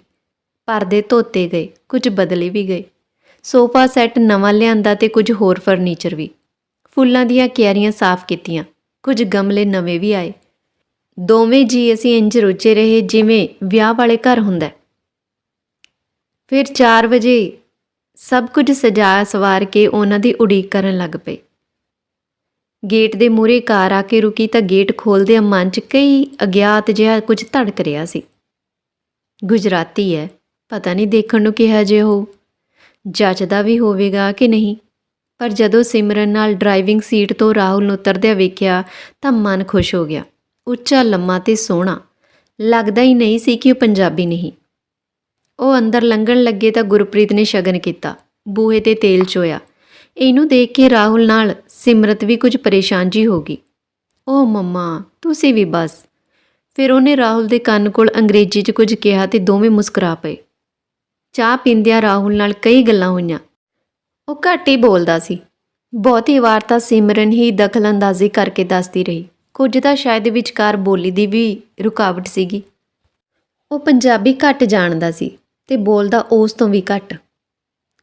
ਪਰਦੇ ਧੋਤੇ ਗਏ, ਕੁਝ ਬਦਲੇ ਵੀ ਗਏ। ਸੋਫਾ ਸੈੱਟ ਨਵਾਂ ਲਿਆਂਦਾ ਤੇ ਕੁਝ ਹੋਰ ਫਰਨੀਚਰ ਵੀ। ਫੁੱਲਾਂ ਦੀਆਂ ਕਿਆਰੀਆਂ ਸਾਫ਼ ਕੀਤੀਆਂ। ਕੁਝ ਗਮਲੇ ਨਵੇਂ ਵੀ ਆਏ। ਦੋਵੇਂ ਜੀ ਅਸੀਂ ਇੰਜ ਰੁੱਝੇ ਰਹੇ ਜਿਵੇਂ ਵਿਆਹ ਵਾਲੇ ਘਰ ਹੁੰਦਾ। ਫਿਰ 4 ਵਜੇ ਸਭ ਕੁਝ ਸਜਾ ਸਵਾਰ ਕੇ ਉਹਨਾਂ ਦੀ ਉਡੀਕ ਕਰਨ ਲੱਗ ਪਏ। ਗੇਟ ਦੇ ਮੂਹਰੇ ਕਾਰ ਆ ਕੇ ਰੁਕੀ ਤਾਂ ਗੇਟ ਖੋਲਦੇ ਮਨ 'ਚ ਕਈ ਅਗਿਆਤ ਜਿਹਾ ਕੁਝ ਧੜਕ ਰਿਹਾ ਸੀ। ਗੁਜਰਾਤੀ ਹੈ। ਪਤਾ ਨਹੀਂ ਦੇਖਣ ਨੂੰ ਕਿਹਾ ਜੇ ਉਹ ਜੱਜਦਾ ਵੀ ਹੋਵੇਗਾ ਕਿ ਨਹੀਂ। ਪਰ ਜਦੋਂ ਸਿਮਰਨ ਨਾਲ ਡਰਾਈਵਿੰਗ ਸੀਟ ਤੋਂ ਰਾਹੁਲ ਨੂੰ ਉਤਰਦਿਆਂ ਵੇਖਿਆ, ਤਾਂ ਮਨ ਖੁਸ਼ ਹੋ ਗਿਆ। ਉੱਚਾ, ਲੰਮਾ ਤੇ ਸੋਹਣਾ। ਲੱਗਦਾ ਹੀ ਨਹੀਂ ਸੀ ਕਿ ਉਹ ਪੰਜਾਬੀ ਨਹੀਂ। ਉਹ ਅੰਦਰ ਲੰਘਣ ਲੱਗੇ ਤਾਂ ਗੁਰਪ੍ਰੀਤ ਨੇ ਸ਼ਗਨ ਕੀਤਾ। ਬੂਹੇ ਤੇ ਤੇਲ ਚੋਇਆ। ਇਹਨੂੰ ਦੇਖ ਕੇ ਰਾਹੁਲ ਨਾਲ ਸਿਮਰਤ ਵੀ ਕੁਝ ਪਰੇਸ਼ਾਨ ਜੀ ਹੋ ਗਈ। ਓ ਮੰਮਾ, ਤੁਸੀਂ ਵੀ ਬਸ। ਫਿਰ ਉਹਨੇ ਰਾਹੁਲ ਦੇ ਕੰਨ ਕੋਲ ਅੰਗਰੇਜ਼ੀ 'ਚ ਕੁਝ ਕਿਹਾ ਤੇ ਦੋਵੇਂ ਮੁਸਕਰਾ ਪਏ। ਚਾਹ ਪੀਂਦਿਆਂ ਰਾਹੁਲ ਨਾਲ ਕਈ ਗੱਲਾਂ ਹੋਈਆਂ। ਉਹ ਘੱਟ ਹੀ ਬੋਲਦਾ ਸੀ। ਬਹੁਤੀ ਵਾਰ ਤਾਂ ਸਿਮਰਨ ਹੀ ਦਖਲਅੰਦਾਜ਼ੀ ਕਰਕੇ ਦੱਸਦੀ ਰਹੀ। ਕੁਝ ਤਾਂ ਸ਼ਾਇਦ ਵਿਚਕਾਰ ਬੋਲੀ ਦੀ ਵੀ ਰੁਕਾਵਟ ਸੀਗੀ। ਉਹ ਪੰਜਾਬੀ ਘੱਟ ਜਾਣਦਾ ਸੀ ਤੇ ਬੋਲਦਾ ਉਸ ਤੋਂ ਵੀ ਘੱਟ।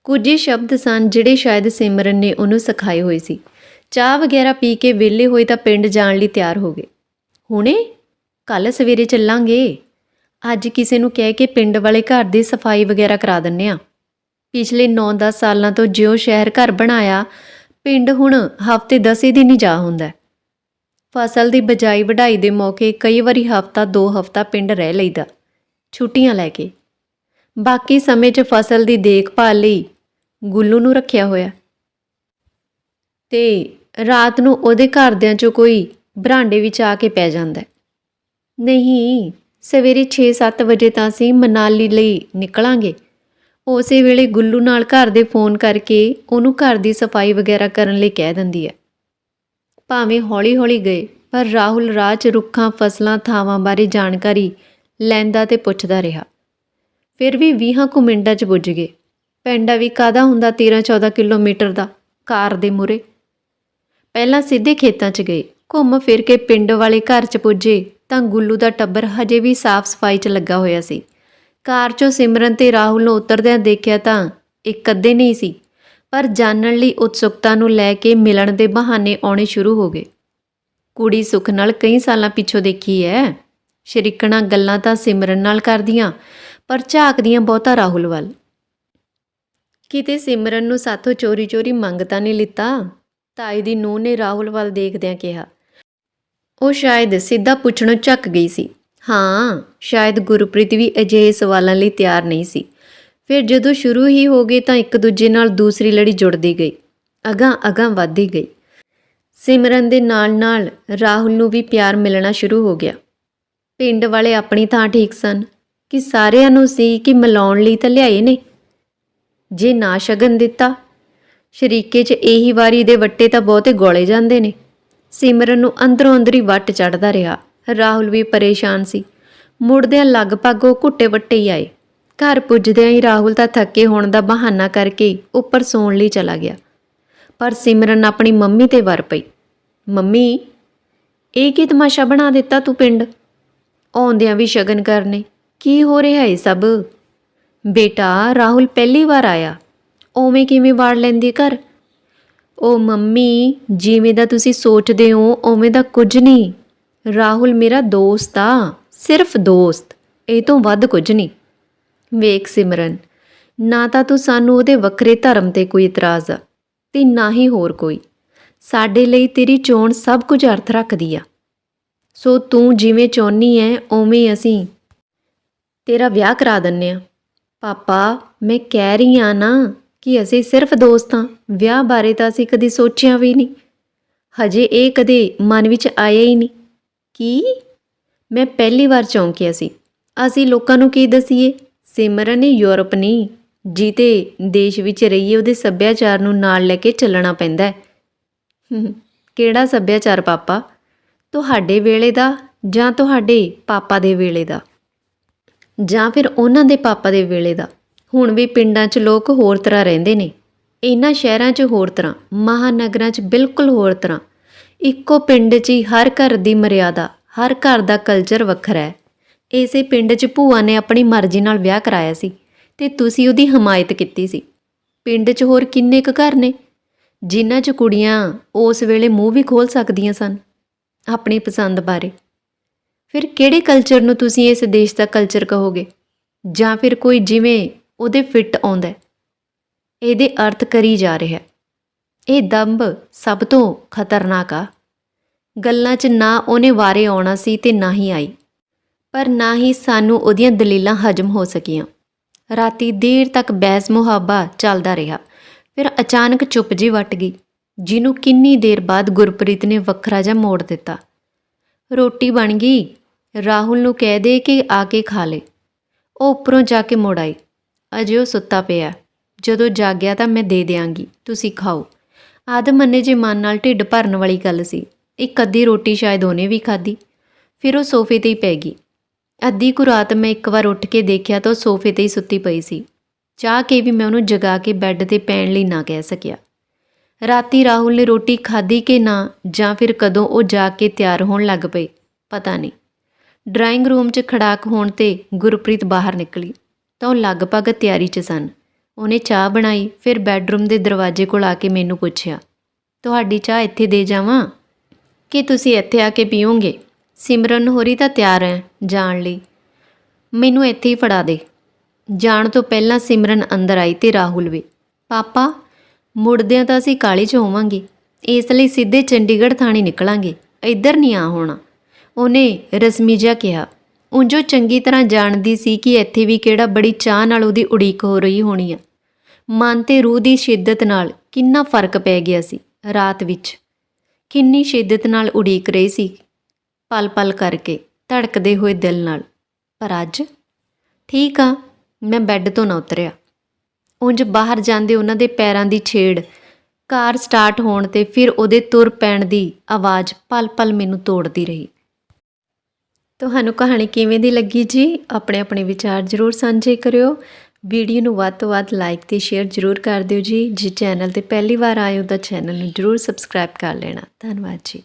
ਕੁਝ ਹੀ ਸ਼ਬਦ ਸਨ ਜਿਹੜੇ ਸ਼ਾਇਦ ਸਿਮਰਨ ਨੇ ਉਹਨੂੰ ਸਿਖਾਏ ਹੋਏ ਸੀ। ਚਾਹ ਵਗੈਰਾ ਪੀ ਕੇ ਵਿਹਲੇ ਹੋਏ ਤਾਂ ਪਿੰਡ ਜਾਣ ਲਈ ਤਿਆਰ ਹੋ ਗਏ। ਹੁਣੇ? ਕੱਲ ਸਵੇਰੇ ਚੱਲਾਂਗੇ? ਅੱਜ ਕਿਸੇ ਨੂੰ ਕਹਿ ਕੇ ਪਿੰਡ ਵਾਲੇ ਘਰ ਦੀ ਸਫ਼ਾਈ ਵਗੈਰਾ ਕਰਾ ਦਿੰਨੇ ਆ। ਪਿਛਲੇ 9-10 ਸਾਲਾਂ ਤੋਂ ਜਿਉਂ ਸ਼ਹਿਰ ਘਰ ਬਣਾਇਆ, ਪਿੰਡ ਹੁਣ ਹਫ਼ਤੇ 10 ਦਿਨ ਹੀ ਜਾ ਹੁੰਦਾ ਫਸਲ ਦੀ ਬਜਾਈ ਵਢਾਈ ਦੇ ਮੌਕੇ ਕਈ ਵਾਰੀ ਹਫ਼ਤਾ, ਦੋ ਹਫ਼ਤਾ ਪਿੰਡ ਰਹਿ ਲਈਦਾ, ਛੁੱਟੀਆਂ ਲੈ ਕੇ। ਬਾਕੀ ਸਮੇਂ 'ਚ ਫਸਲ ਦੀ ਦੇਖਭਾਲ ਲਈ ਗੁੱਲੂ ਨੂੰ ਰੱਖਿਆ ਹੋਇਆ। ਤੇ ਰਾਤ ਨੂੰ ਉਹਦੇ ਘਰਦਿਆਂ 'ਚੋਂ ਕੋਈ ਬਰਾਂਡੇ ਵਿੱਚ ਆ ਕੇ ਪੈ ਜਾਂਦਾ ਨਹੀਂ ਸਵੇਰੇ 6-7 ਵਜੇ ਤਾਂ ਅਸੀਂ ਮਨਾਲੀ ਲਈ ਨਿਕਲਾਂਗੇ। ਉਸੇ ਵੇਲੇ ਗੁੱਲੂ ਨਾਲ ਘਰ ਦੇ ਫੋਨ ਕਰਕੇ ਉਹਨੂੰ ਘਰ ਦੀ ਸਫ਼ਾਈ ਵਗੈਰਾ ਕਰਨ ਲਈ ਕਹਿ ਦਿੰਦੀ ਹੈ। ਭਾਵੇਂ ਹੌਲੀ-ਹੌਲੀ ਗਏ, ਪਰ ਰਾਹੁਲ ਰਾਹ 'ਚ ਰੁੱਖਾਂ, ਫਸਲਾਂ, ਥਾਵਾਂ ਬਾਰੇ ਜਾਣਕਾਰੀ ਲੈਂਦਾ ਤੇ ਪੁੱਛਦਾ ਰਿਹਾ। ਫਿਰ ਵੀ 20 ਕੁ ਮਿੰਟਾਂ 'ਚ ਪੁੱਜ ਗਏ। ਪੈਂਡਾ ਵੀ ਕਾਦਾ ਹੁੰਦਾ 13-14 ਕਿਲੋਮੀਟਰ ਦਾ ਕਾਰ ਦੇ ਮੂਹਰੇ। ਪਹਿਲਾਂ ਸਿੱਧੇ ਖੇਤਾਂ 'ਚ ਗਏ, ਘੁੰਮ ਫਿਰ ਕੇ ਪਿੰਡ ਵਾਲੇ ਘਰ 'ਚ ਪੁੱਜੇ। ਤਾਂ ਗੁੱਲੂ ਦਾ ਟੱਬਰ ਹਜੇ ਵੀ ਸਾਫ਼ ਸਫ਼ਾਈ 'ਚ ਲੱਗਾ ਹੋਇਆ ਸੀ। ਕਾਰ 'ਚੋਂ ਸਿਮਰਨ ਤੇ ਰਾਹੁਲ ਨੂੰ ਉਤਰਦਿਆਂ ਦੇਖਿਆ ਤਾਂ ਇੱਕ ਅੱਧੇ ਨਹੀਂ ਸੀ, ਪਰ ਜਾਣਨ ਲਈ ਉਤਸੁਕਤਾ ਨੂੰ ਲੈ ਕੇ ਮਿਲਣ ਦੇ ਬਹਾਨੇ ਆਉਣੇ ਸ਼ੁਰੂ ਹੋ ਗਏ। ਕੁੜੀ ਸੁਖ ਨਾਲ ਕਈ ਸਾਲਾਂ ਪਿੱਛੋਂ ਦੇਖੀ ਐ। ਸ਼ਰੀਕਣਾ ਗੱਲਾਂ ਤਾਂ ਸਿਮਰਨ ਨਾਲ ਕਰਦੀਆਂ, ਪਰ ਝਾਕਦੀਆਂ ਬਹੁਤਾ ਰਾਹੁਲ ਵੱਲ। ਕਿਤੇ ਸਿਮਰਨ ਨੂੰ ਸਾਥੋਂ ਚੋਰੀ-ਚੋਰੀ ਮੰਗ ਤਾਂ ਨਹੀਂ ਲਿੱਤਾ? ਤਾਈ ਦੀ ਨੂੰਹ ਨੇ ਰਾਹੁਲ ਵੱਲ ਦੇਖਦਿਆਂ ਕਿਹਾ। ਉਹ ਸ਼ਾਇਦ ਸਿੱਧਾ ਪੁੱਛਣੋਂ ਝੱਕ ਗਈ ਸੀ। ਹਾਂ, ਸ਼ਾਇਦ ਗੁਰਪ੍ਰੀਤ ਵੀ ਅਜਿਹੇ ਸਵਾਲਾਂ ਲਈ ਤਿਆਰ ਨਹੀਂ ਸੀ। ਫਿਰ ਜਦੋਂ ਸ਼ੁਰੂ ਹੀ ਹੋ ਗਏ ਤਾਂ ਇੱਕ ਦੂਜੇ ਨਾਲ ਦੂਸਰੀ ਲੜੀ ਜੁੜਦੀ ਗਈ। ਅਗਾਂ ਅਗਾਂ ਵੱਧਦੀ ਗਈ। ਸਿਮਰਨ ਦੇ ਨਾਲ-ਨਾਲ ਰਾਹੁਲ ਨੂੰ ਵੀ ਪਿਆਰ ਮਿਲਣਾ ਸ਼ੁਰੂ ਹੋ ਗਿਆ। ਪਿੰਡ ਵਾਲੇ ਆਪਣੀ ਥਾਂ ਠੀਕ ਸਨ ਕਿ ਸਾਰਿਆਂ ਨੂੰ ਸੀ ਕਿ ਮਿਲਾਉਣ ਲਈ ਤਾਂ ਲਿਆਏ ਨੇ। ਜੇ ਨਾ ਸ਼ਗਨ ਦਿੱਤਾ, ਸ਼ਰੀਕੇ 'ਚ ਇਹੀ ਵਾਰੀ ਦੇ ਵੱਟੇ ਤਾਂ ਬਹੁਤੇ ਗੋਲੇ ਜਾਂਦੇ ਨੇ। ਸਿਮਰਨ ਨੂੰ ਅੰਦਰੋਂ ਅੰਦਰੀ ਵੱਟ ਚੜਦਾ ਰਿਹਾ। ਰਾਹੁਲ ਵੀ ਪਰੇਸ਼ਾਨ ਸੀ। ਮੁੜਦਿਆਂ ਲਗਭਗ ਉਹ ਘੁੱਟੇ ਵੱਟੇ ਹੀ ਆਏ। ਘਰ ਪੁੱਜਦਿਆਂ ਹੀ ਰਾਹੁਲ ਤਾਂ ਥੱਕੇ ਹੋਣ ਦਾ ਬਹਾਨਾ ਕਰਕੇ ਉੱਪਰ ਸੌਣ ਲਈ ਚਲਾ ਗਿਆ। ਪਰ ਸਿਮਰਨ ਆਪਣੀ ਮੰਮੀ ਤੇ ਵਰ ਪਈ। ਮੰਮੀ, ਇਹ ਕੀ ਤਮਾਸ਼ਾ ਬਣਾ ਦਿੱਤਾ ਤੂੰ ਪਿੰਡ? ਆਉਂਦਿਆਂ ਵੀ ਸ਼ਗਨ ਕਰਨੇ। ਕੀ ਹੋ ਰਿਹਾ ਏ ਸਭ? ਬੇਟਾ, ਰਾਹੁਲ ਪਹਿਲੀ ਵਾਰ ਆਇਆ। ਓਵੇਂ ਕਿਵੇਂ ਵਾੜ ਲੈਂਦੀ ਘਰ? ਉਹ ਮੰਮੀ, ਜਿਵੇਂ ਦਾ ਤੁਸੀਂ ਸੋਚਦੇ ਹੋ, ਉਵੇਂ ਦਾ ਕੁਝ ਨਹੀਂ। ਰਾਹੁਲ ਮੇਰਾ ਦੋਸਤ ਆ, ਸਿਰਫ ਦੋਸਤ, ਇਹ ਤੋਂ ਵੱਧ ਕੁਝ ਨਹੀਂ। ਵੇਖ ਸਿਮਰਨ, ਨਾ ਤਾਂ ਤੂੰ ਸਾਨੂੰ ਉਹਦੇ ਵੱਖਰੇ ਧਰਮ ਤੇ ਕੋਈ ਇਤਰਾਜ਼ ਆ, ਤੇ ਨਾ ਹੀ ਹੋਰ ਕੋਈ। ਸਾਡੇ ਲਈ ਤੇਰੀ ਚੋਣ ਸਭ ਕੁਝ ਅਰਥ ਰੱਖਦੀ ਆ। ਸੋ ਤੂੰ ਜਿਵੇਂ ਚਾਹੁੰਨੀ ਐ, ਉਵੇਂ ਅਸੀਂ ਤੇਰਾ ਵਿਆਹ ਕਰਾ ਦਿੰਨੇ ਆ। ਪਾਪਾ, ਮੈਂ ਕਹਿ ਰਹੀ ਆ ਨਾ ਕਿ ਅਸੀਂ ਸਿਰਫ ਦੋਸਤ ਹਾਂ, ਵਿਆਹ ਬਾਰੇ ਤਾਂ ਅਸੀਂ ਕਦੀ ਸੋਚਿਆ ਵੀ ਨਹੀਂ। ਹਜੇ ਇਹ ਕਦੇ ਮਨ ਵਿੱਚ ਆਇਆ ਹੀ ਨਹੀਂ। ਕੀ? ਮੈਂ ਪਹਿਲੀ ਵਾਰ ਚੌਂਕਿਆ ਸੀ। ਅਸੀਂ ਲੋਕਾਂ ਨੂੰ ਕੀ ਦਸੀਏ? ਸਿਮਰਨ ਨੇ ਯੂਰਪ ਨਹੀਂ, ਜੀਤੇ ਦੇਸ਼ ਵਿੱਚ ਰਹੀਏ, ਉਹਦੇ ਸੱਭਿਆਚਾਰ ਨੂੰ ਨਾਲ ਲੈ ਕੇ ਚੱਲਣਾ ਪੈਂਦਾ ਹੈ। ਕਿਹੜਾ ਸੱਭਿਆਚਾਰ ਪਾਪਾ? ਤੁਹਾਡੇ ਵੇਲੇ ਦਾ ਜਾਂ ਤੁਹਾਡੇ ਪਾਪਾ ਦੇ ਵੇਲੇ ਦਾ? ਜਾਂ ਫਿਰ ਉਹਨਾਂ ਦੇ ਪਾਪਾ ਦੇ ਵੇਲੇ ਦਾ? ਹੁਣ ਵੀ ਪਿੰਡਾਂ 'ਚ ਲੋਕ ਹੋਰ ਤਰ੍ਹਾਂ ਰਹਿੰਦੇ ਨੇ। ਇਹਨਾਂ ਸ਼ਹਿਰਾਂ 'ਚ ਹੋਰ ਤਰ੍ਹਾਂ, ਮਹਾਨਗਰਾਂ 'ਚ ਬਿਲਕੁਲ ਹੋਰ ਤਰ੍ਹਾਂ। ਇੱਕੋ ਪਿੰਡ 'ਚ ਹੀ ਹਰ ਘਰ ਦੀ ਮਰਿਆਦਾ, ਹਰ ਘਰ ਦਾ ਕਲਚਰ ਵੱਖਰਾ ਹੈ। ਇਸੇ ਪਿੰਡ 'ਚ ਭੂਆ ਨੇ ਆਪਣੀ ਮਰਜ਼ੀ ਨਾਲ ਵਿਆਹ ਕਰਾਇਆ ਸੀ ਤੇ ਤੁਸੀਂ ਉਹਦੀ ਹਮਾਇਤ ਕੀਤੀ ਸੀ। ਪਿੰਡ 'ਚ ਹੋਰ ਕਿੰਨੇ ਕੁ ਘਰ ਨੇ? ਜਿਨ੍ਹਾਂ 'ਚ ਕੁੜੀਆਂ ਉਸ ਵੇਲੇ ਮੂੰਹ ਵੀ ਖੋਲ ਸਕਦੀਆਂ ਸਨ, ਆਪਣੀ ਪਸੰਦ ਬਾਰੇ। ਫਿਰ ਕਿਹੜੇ ਕਲਚਰ ਨੂੰ ਤੁਸੀਂ ਇਸ ਦੇਸ਼ ਦਾ ਕਲਚਰ ਕਹੋਗੇ? ਜਾਂ ਫਿਰ ਕੋਈ ਜਿਵੇਂ ਉਹਦੇ ਫਿੱਟ ਆਉਂਦਾ ਇਹਦੇ ਅਰਥ ਕਰੀ ਜਾ ਰਿਹਾ ਇਹ ਦੰਭ ਸਭ ਤੋਂ ਖਤਰਨਾਕ ਆ। ਗੱਲਾਂ 'ਚ ਨਾ ਉਹਨੇ ਵਾਰੇ ਆਉਣਾ ਸੀ ਤੇ ਨਾ ਹੀ ਆਈ। ਪਰ ਨਾ ਹੀ ਸਾਨੂੰ ਉਹਦੀਆਂ ਦਲੀਲਾਂ ਹਜਮ ਹੋ ਸਕੀਆਂ। ਰਾਤੀ ਦੇਰ ਤੱਕ ਬਹਿਸ ਮੁਹਾਬਾ ਚੱਲਦਾ ਰਿਹਾ। ਫਿਰ ਅਚਾਨਕ ਚੁੱਪ ਜੀ ਵੱਟ ਗਈ, ਜਿਹਨੂੰ ਕਿੰਨੀ ਦੇਰ ਬਾਅਦ ਗੁਰਪ੍ਰੀਤ ਨੇ ਵੱਖਰਾ ਜਿਹਾ ਮੋੜ ਦਿੱਤਾ। ਰੋਟੀ ਬਣ ਗਈ, ਰਾਹੁਲ ਨੂੰ ਕਹਿ ਦੇ ਕਿ ਆ ਕੇ ਖਾ ਲੇ। ਉਹ ਉੱਪਰੋਂ ਜਾ ਕੇ ਮੁੜ ਆਈ। ਅਜੇ ਉਹ ਸੁੱਤਾ ਪਿਆ। ਜਦੋਂ ਜਾਗਿਆ ਤਾਂ ਮੈਂ ਦੇ ਦਿਆਂਗੀ, ਤੁਸੀਂ ਖਾਓ। ਆਦ ਮੰਨੇ ਜੇ ਮਨ ਨਾਲ ਢਿੱਡ ਭਰਨ ਵਾਲੀ ਗੱਲ ਸੀ। ਇੱਕ ਅੱਧੀ ਰੋਟੀ ਸ਼ਾਇਦ ਉਹਨੇ ਵੀ ਖਾਧੀ। ਫਿਰ ਉਹ ਸੋਫੇ ਤੇ ਹੀ ਪੈ ਗਈ। ਅੱਧੀ ਕੁ ਰਾਤ ਮੈਂ ਇੱਕ ਵਾਰ ਉੱਠ ਕੇ ਦੇਖਿਆ ਤਾਂ ਉਹ ਸੋਫੇ ਤੇ ਹੀ ਸੁੱਤੀ ਪਈ ਸੀ। ਚਾਹ ਕੇ ਵੀ ਮੈਂ ਉਹਨੂੰ ਜਗਾ ਕੇ ਬੈੱਡ ਤੇ ਪੈਣ ਲਈ ਨਾ ਕਹਿ ਸਕਿਆ। ਰਾਤੀ ਰਾਹੁਲ ਨੇ ਰੋਟੀ ਖਾਧੀ ਕਿ ਨਾ, ਜਾਂ ਫਿਰ ਕਦੋਂ ਉਹ ਜਾ ਕੇ ਤਿਆਰ ਹੋਣ ਲੱਗ ਪਈ ਪਤਾ ਨਹੀਂ। ਡਰਾਇੰਗ ਰੂਮ 'ਚ ਖੜਾਕ ਹੋਣ ਤੇ ਗੁਰਪ੍ਰੀਤ ਬਾਹਰ ਨਿਕਲੀ। ਤਾਂ ਉਹ ਲਗਭਗ ਤਿਆਰੀ 'ਚ ਸਨ। ਉਹਨੇ ਚਾਹ ਬਣਾਈ, ਫਿਰ ਬੈੱਡਰੂਮ ਦੇ ਦਰਵਾਜ਼ੇ ਕੋਲ ਆ ਕੇ ਮੈਨੂੰ ਪੁੱਛਿਆ, ਤੁਹਾਡੀ ਚਾਹ ਇੱਥੇ ਦੇ ਜਾਵਾਂ? ਕਿ ਤੁਸੀਂ ਇੱਥੇ ਆ ਕੇ ਪੀਓਗੇ? ਸਿਮਰਨ ਹੋਰੀ ਤਾਂ ਤਿਆਰ ਹੈ ਜਾਣ ਲਈ। ਮੈਨੂੰ ਇੱਥੇ ਹੀ ਫੜਾ ਦੇ। ਜਾਣ ਤੋਂ ਪਹਿਲਾਂ ਸਿਮਰਨ ਅੰਦਰ ਆਈ ਤੇ ਰਾਹੁਲ ਵੀ, ਪਾਪਾ, ਮੁੜਦਿਆਂ ਤਾਂ ਅਸੀਂ ਕਾਲੀ 'ਚ ਹੋਵਾਂਗੇ। ਇਸ ਲਈ ਸਿੱਧੇ ਚੰਡੀਗੜ੍ਹ ਥਾਣੇ ਨਿਕਲਾਂਗੇ। ਇੱਧਰ ਨਹੀਂ ਆ ਹੋਣਾ। ਉਹਨੇ ਰਸਮੀ ਜਿਹਾ ਕਿਹਾ ਉਂਝ ਉਹ ਚੰਗੀ ਤਰ੍ਹਾਂ ਜਾਣਦੀ ਸੀ ਕਿ ਇੱਥੇ ਵੀ ਕਿਹੜਾ ਬੜੀ ਚਾਹ ਨਾਲ ਉਹਦੀ ਉਡੀਕ ਹੋ ਰਹੀ ਹੋਣੀ ਆ। ਮਨ ਤੇ ਰੂਹ ਦੀ ਸ਼ਿੱਦਤ ਨਾਲ ਕਿੰਨਾ ਫ਼ਰਕ ਪੈ ਗਿਆ ਸੀ ਰਾਤ ਵਿੱਚ। ਕਿੰਨੀ ਸ਼ਿੱਦਤ ਨਾਲ ਉਡੀਕ ਰਹੀ ਸੀ ਪਲ ਪਲ ਕਰਕੇ ਧੜਕਦੇ ਹੋਏ ਦਿਲ ਨਾਲ। ਪਰ ਅੱਜ? ਠੀਕ ਆ, ਮੈਂ ਬੈੱਡ ਤੋਂ ਨਾ ਉਤਰਿਆ। ਉਂਝ ਬਾਹਰ ਜਾਂਦੇ ਉਹਨਾਂ ਦੇ ਪੈਰਾਂ ਦੀ ਛੇੜ, ਕਾਰ ਸਟਾਰਟ ਹੋਣ ਤੇ ਫਿਰ ਉਹਦੇ ਤੁਰ ਪੈਣ ਦੀ ਆਵਾਜ਼ ਪਲ-ਪਲ ਮੈਨੂੰ ਤੋੜਦੀ ਰਹੀ। ਤੁਹਾਨੂੰ ਕਹਾਣੀ ਕਿਵੇਂ ਦੀ ਲੱਗੀ ਜੀ? ਆਪਣੇ ਆਪਣੇ ਵਿਚਾਰ ਜ਼ਰੂਰ ਸਾਂਝੇ ਕਰਿਓ। ਵੀਡੀਓ ਨੂੰ ਵੱਧ ਤੋਂ ਵੱਧ ਲਾਈਕ ਤੇ ਸ਼ੇਅਰ ਜ਼ਰੂਰ ਕਰ ਦਿਓ ਜੀ। ਜੇ ਚੈਨਲ ਤੇ ਪਹਿਲੀ ਵਾਰ ਆਏ ਹੋ ਤਾਂ ਚੈਨਲ ਨੂੰ ਜ਼ਰੂਰ ਸਬਸਕ੍ਰਾਈਬ ਕਰ ਲੈਣਾ। ਧੰਨਵਾਦ ਜੀ।